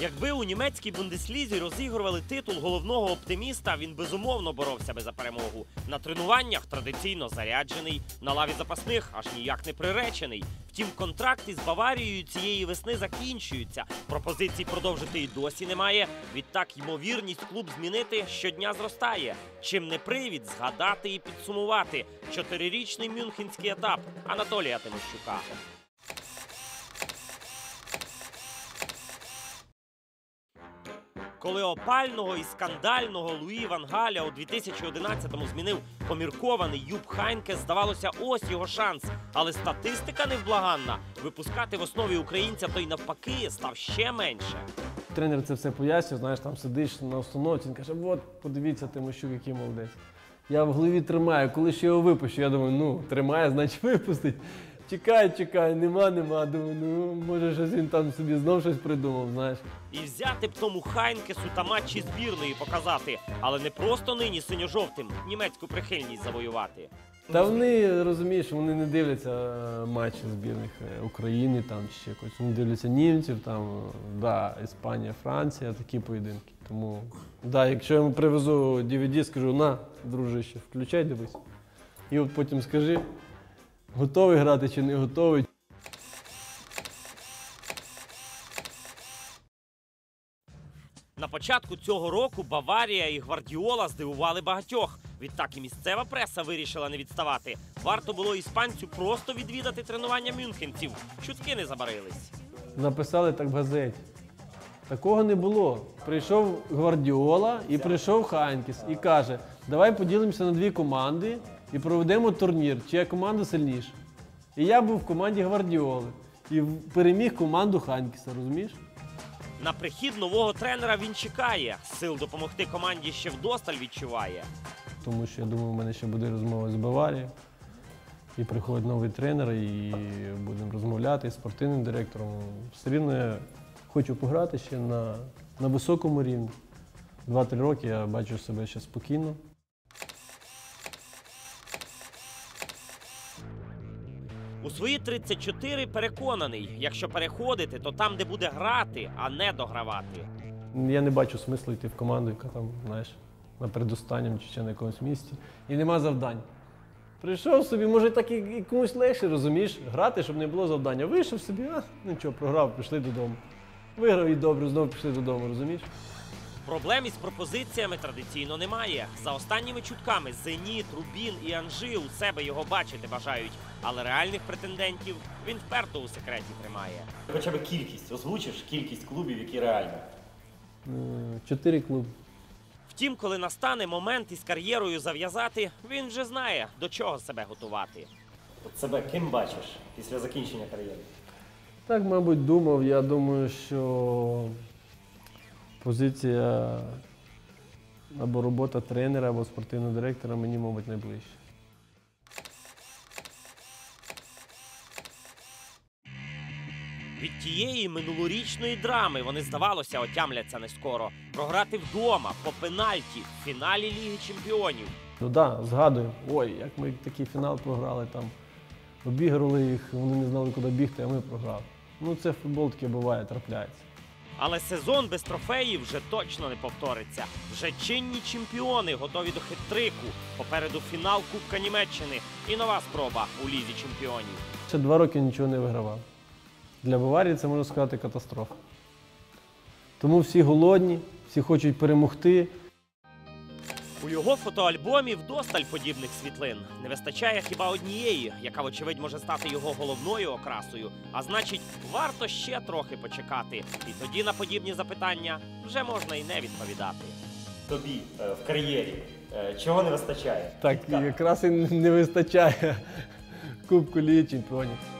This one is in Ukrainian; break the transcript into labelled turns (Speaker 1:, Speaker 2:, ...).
Speaker 1: Якби у німецькій бундеслізі розігрували титул головного оптиміста, він безумовно боровся би за перемогу. На тренуваннях традиційно заряджений, на лаві запасних аж ніяк не приречений. Втім, контракти з Баварією цієї весни закінчуються. Пропозицій продовжити і досі немає. Відтак ймовірність клуб змінити щодня зростає. Чим не привід згадати і підсумувати чотирирічний мюнхенський етап Анатолія Тимощука. Коли опального і скандального Луї Ван Галя у 2011-му змінив поміркований Юб Хайнке, здавалося, ось його шанс. Але статистика невблаганна. Випускати в основі українця то й навпаки став ще менше.
Speaker 2: Тренер це все пояснює, знаєш, там сидиш на установці, він каже, от подивіться, Тимощук, який молодець. Я в голові тримаю, коли ж його випущу, я думаю, ну, тримає, значить випустить. Чекай, чекай, нема, нема. Думаю, ну може щось він там собі знов щось придумав, знаєш.
Speaker 1: І взяти б тому Хайнкесу та матчі збірної показати, але не просто нині синьо-жовтим німецьку прихильність завоювати.
Speaker 2: Та вони розумієш, вони не дивляться е, матчі збірних е, України там чи ще якось. Вони дивляться німців, там, е, да, Іспанія, Франція, такі поєдинки. Тому, да, якщо я йому привезу DVD, скажу, на, дружище, включай, дивись. І от потім скажи, готовий грати чи не готовий.
Speaker 1: На початку цього року Баварія і Гвардіола здивували багатьох. Відтак і місцева преса вирішила не відставати. Варто було іспанцю просто відвідати тренування мюнхенців. Чутки не забарились.
Speaker 2: Написали так в газеті. Такого не було. Прийшов Гвардіола і прийшов Ханькіс і каже: давай поділимося на дві команди і проведемо турнір, чия команда сильніша. І я був в команді Гвардіоли і переміг команду Ханькіса, розумієш?
Speaker 1: На прихід нового тренера він чекає. Сил допомогти команді ще вдосталь відчуває.
Speaker 2: Тому що я думаю, у мене ще буде розмова з Баварією. І приходить новий тренер, і будемо розмовляти з спортивним директором. Все рівно я хочу пограти ще на, на високому рівні. Два-три роки я бачу себе ще спокійно.
Speaker 1: У свої 34 переконаний, якщо переходити, то там, де буде грати, а не догравати.
Speaker 2: Я не бачу смислу йти в команду, яка там, знаєш, на передостанньому чи ще на якомусь місці. І нема завдань. Прийшов собі, може так і, і комусь легше, розумієш, грати, щоб не було завдання. Вийшов собі, а нічого, програв, пішли додому. Виграв і добре, знову пішли додому, розумієш?
Speaker 1: Проблем із пропозиціями традиційно немає. За останніми чутками Зеніт, Рубін і Анжи у себе його бачити бажають, але реальних претендентів він вперто у секреті тримає.
Speaker 3: Хоча б кількість, озвучиш кількість клубів, які реально.
Speaker 2: Е, Чотири клуби.
Speaker 1: Втім, коли настане момент із кар'єрою зав'язати, він вже знає, до чого себе готувати.
Speaker 3: От себе ким бачиш після закінчення кар'єри?
Speaker 2: Так, мабуть, думав. Я думаю, що позиція або робота тренера, або спортивного директора мені, мабуть, найближче.
Speaker 1: Від тієї минулорічної драми вони, здавалося, отямляться не скоро. Програти вдома по пенальті в фіналі Ліги Чемпіонів.
Speaker 2: Ну так, да, згадую. Ой, як ми такий фінал програли там. Обіграли їх, вони не знали, куди бігти, а ми програли. Ну, це футбол таке буває, трапляється.
Speaker 1: Але сезон без трофеїв вже точно не повториться. Вже чинні чемпіони готові до хит-трику. Попереду фінал Кубка Німеччини і нова спроба у лізі чемпіонів.
Speaker 2: Ще два роки нічого не вигравав. Для Баварії це можна сказати катастрофа. Тому всі голодні, всі хочуть перемогти.
Speaker 1: У його фотоальбомі вдосталь подібних світлин. Не вистачає хіба однієї, яка, вочевидь, може стати його головною окрасою. А значить, варто ще трохи почекати. І тоді на подібні запитання вже можна і не відповідати.
Speaker 3: Тобі е, в кар'єрі е, чого не вистачає?
Speaker 2: Так, якраз і не вистачає Кубку Ліги Чемпіонів.